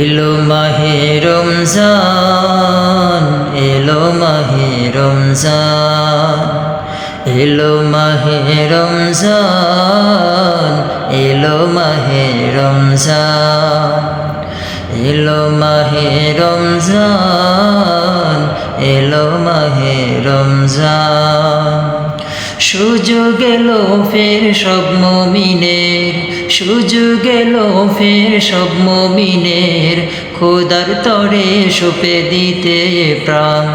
এলো মাহে রমজান, এলো মাহে রমজান, এলো মাহে রমজান, এলো মাহে রমজান, এলো মাহে রমজান, এলো মাহে রমজান। সুযোগ এলো ফের সব মমিনের, সুযোগ এলো ফের সব মমিনের, খোদার তরে সুপে দিতে প্রাণ।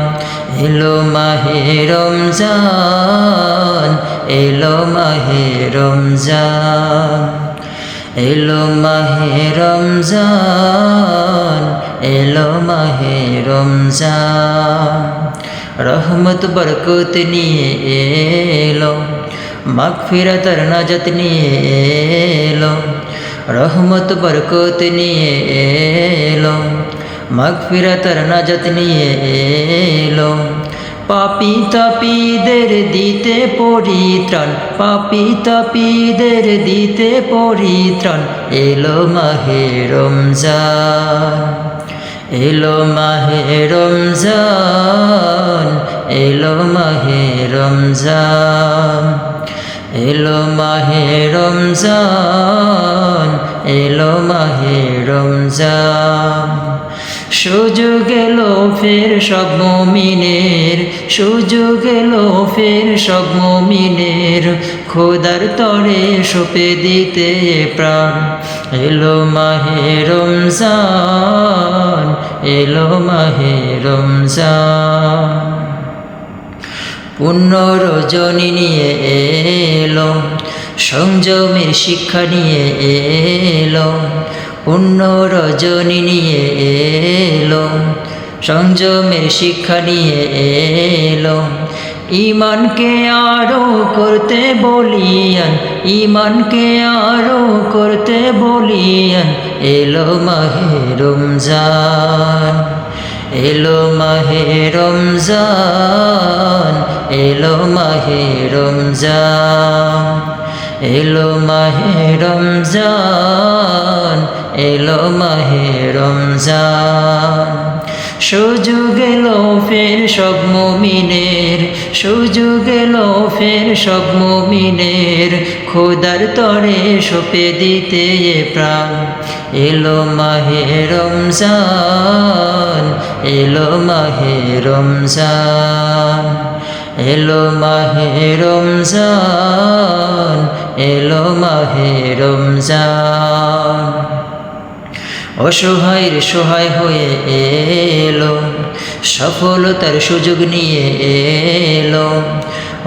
এলো মাহে রমজান, এলো মাহে রমজান, এলো মাহে রমজান, এলো মাহে রমজান। রহমত, বরকত নিয়ে এলো মাগফিরাতার নাজাত নিয়ে এলো, রহমত, বরকত নিয়ে এলো মাগফিরাতার নাজাত নিয়ে এলো। পাপি তাপিদের দিতে পরিত্রাণ, পাপি তাপিদের দিতে পরিত্রাণ, এলো মাহে রমজান, এলো মাহে রমজান। এলো মাহে রমজান, এলো মাহে রমজান, এলো মাহে রমজান। সুযোগ এলো ফের সব মমিনের, সুযোগ এলো ফের সব মমিনের, খোদার তরে সপে দিতে প্রাণ। এলো মাহে রমজান, এলো মাহে রমজান। পুণ্য রজনী নিয়ে এলো, সংযমের শিক্ষা নিয়ে এলো পুণ্য রজনী নিয়ে এলো, সংযমের শিক্ষা নিয়ে এলো। ইমানকে আরও করতে বলিয়ান, ইমানকে আরও করতে বলিয়ান, এলো মাহে রমজান। এলো মাহে রমজান এলো মাহে রমজান এলো মাহে রমজান এলো মাহে রমজান। সুযোগ এলো ফের সব মমিনের, সুযোগ এলো ফের সব মমিনের। খোদার তরে সপে দিতে প্রাণ, এলো মাহে রমজান, এলো মাহে রমজান, এলো মাহে রমজান, এলো মাহে রমজান। অসহায়ের সহায় হয়ে এলো, সফলতার সুযোগ নিয়ে এলো।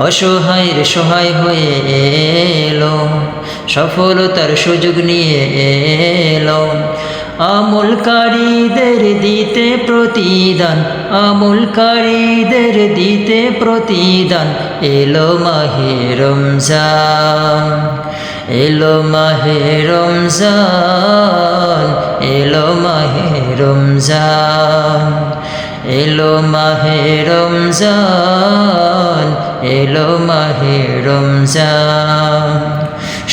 অসহায়ের সহায় হয়ে এলো, সফলতার সুযোগ নিয়ে এলো। আমলকারীদের দিতে প্রতিদান, আমলকারীদের দিতে প্রতিদান। এলো মাহে রমজান, এলো মাহে রমজান, এলো মাহে রমজান, এলো মাহে রমজান, এলো মাহে রমজান।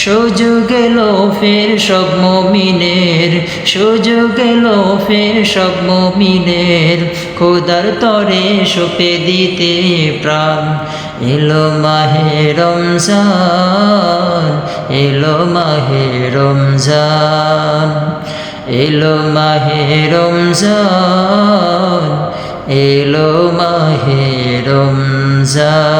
সুযোগ এলো ফের সব মমিনের, সুযোগ এলো ফের সব মমিনের। খোদার তরে সপে দিতে প্রাণ, এলো মাহে রমজান, এলো মাহে রমজান, এলো মাহে রমজান, এলো মাহে রমজান।